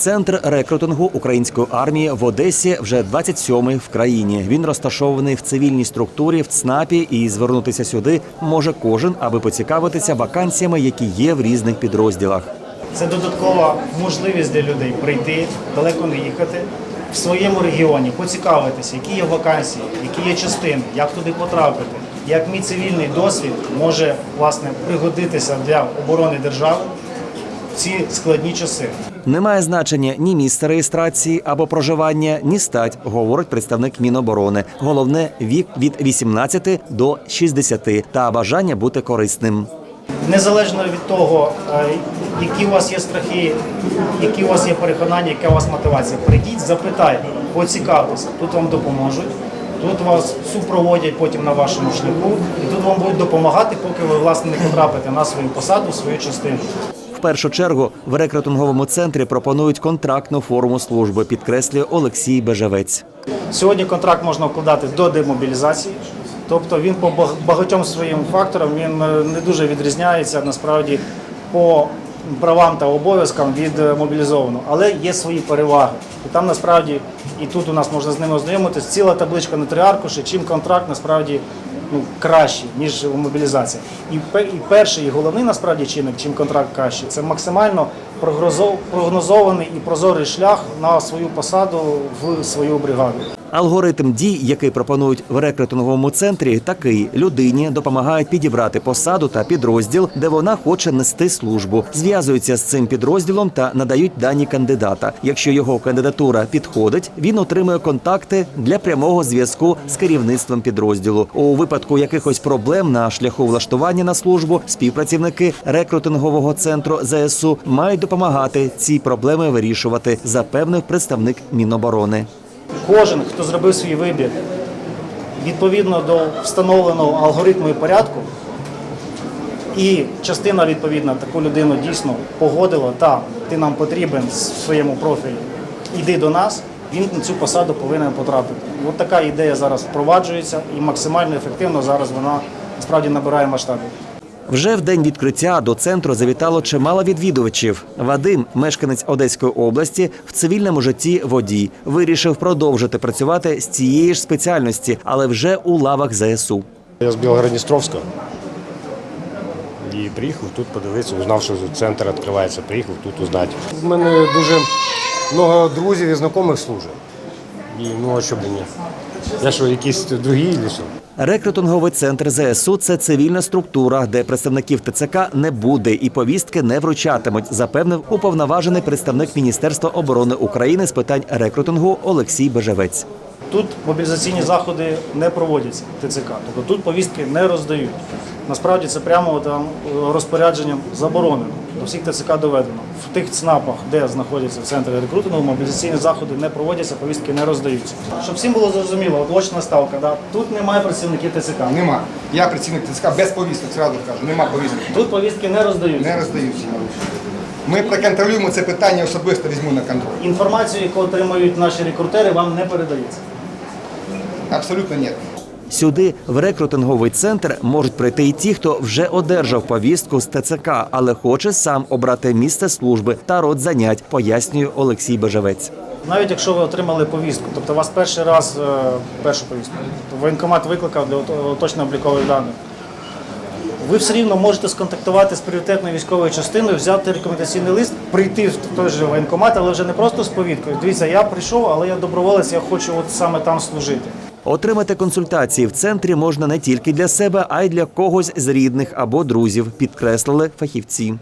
Центр рекрутингу української армії в Одесі вже 27-й в країні. Він розташований в цивільній структурі в ЦНАПі, і звернутися сюди може кожен, аби поцікавитися вакансіями, які є в різних підрозділах. Це додаткова можливість для людей прийти, далеко не їхати в своєму регіоні, поцікавитися, які є вакансії, які є частини, як туди потрапити, як мій цивільний досвід може власне пригодитися для оборони держави в ці складні часи. Немає значення ні місце реєстрації або проживання, ні стать, говорить представник Міноборони. Головне вік від 18 до 60 та бажання бути корисним. Незалежно від того, е, які у вас є страхи, які у вас є переконання, яка у вас мотивація, прийдіть, запитайте, поцікавтеся, тут вам допоможуть. Тут вас супроводять потім на вашому шляху, і тут вам будуть допомагати, поки ви власне не потрапите на свою посаду, свою частину. Першу чергу в рекрутинговому центрі пропонують контрактну форму служби, підкреслює Олексій Бежевець. Сьогодні контракт можна укладати до демобілізації, тобто він по багатьом своїм факторам він е, не дуже відрізняється насправді по правам та обов'язкам від е, мобілізованого, але є свої переваги. І там насправді і тут у нас можна з ними ознайомитись. Ціла табличка на три аркуші, чим контракт насправді ну, краще, ніж мобілізація. І, і перший, і головний насправді чинник, чим контракт краще, це максимально прогнозований і прозорий шлях на свою посаду в свою бригаду. Алгоритм дій, який пропонують в рекрутинговому центрі, такий людині допомагають підібрати посаду та підрозділ, де вона хоче нести службу. Зв'язуються з цим підрозділом та надають дані кандидата. Якщо його кандидатура підходить, він отримує контакти для прямого зв'язку з керівництвом підрозділу. У випадку якихось проблем на шляху влаштування на службу співпрацівники рекрутингового центру ЗСУ мають допомагати ці проблеми вирішувати, запевнив представник Міноборони. Кожен, хто зробив свій вибір відповідно до встановленого алгоритму і порядку, і частина відповідно таку людину дійсно погодила, та ти нам потрібен в своєму профілі, іди до нас. Він на цю посаду повинен потрапити. От така ідея зараз впроваджується і максимально ефективно зараз вона насправді набирає масштабів. Вже в день відкриття до центру завітало чимало відвідувачів. Вадим, мешканець Одеської області, в цивільному житті водій, вирішив продовжити працювати з цієї ж спеціальності, але вже у лавах ЗСУ. Я з Білгородністровська і приїхав тут подивитися, узнав, що центр відкривається. Приїхав тут узнати. У мене дуже багато друзів і знайомих служить. І ну а що б і ні? Я що, якісь другі що? Рекрутинговий центр ЗСУ це цивільна структура, де представників ТЦК не буде і повістки не вручатимуть, запевнив уповноважений представник Міністерства оборони України з питань рекрутингу Олексій Бежевець. Тут мобілізаційні заходи не проводяться ТЦК, тобто тут повістки не роздають. Насправді це прямо там розпорядженням заборонено. До всіх ТЦК доведено. В тих ЦНАПах, де знаходяться центри рекрутингу, мобілізаційні заходи не проводяться, повістки не роздаються. Щоб всім було зрозуміло, от очна ставка, да? тут немає працівників ТЦК. Нема. Я працівник ТЦК без повісток, зразу кажу, нема повісток. Тут повістки не роздаються. Не роздаються. Ми проконтролюємо це питання особисто візьму на контроль. Інформацію, яку отримують наші рекрутери, вам не передається. Абсолютно ні. Сюди в рекрутинговий центр можуть прийти і ті, хто вже одержав повістку з ТЦК, але хоче сам обрати місце служби та род занять, пояснює Олексій Бежевець. Навіть якщо ви отримали повістку, тобто вас перший раз е, першу повістку, воєнкомат викликав для ото- точно облікових даних. Ви все рівно можете сконтактувати з пріоритетною військовою частиною, взяти рекомендаційний лист, прийти в той же воєнкомат, але вже не просто з повісткою. Дивіться, я прийшов, але я доброволець, я хочу от саме там служити. Отримати консультації в центрі можна не тільки для себе, а й для когось з рідних або друзів, підкреслили фахівці.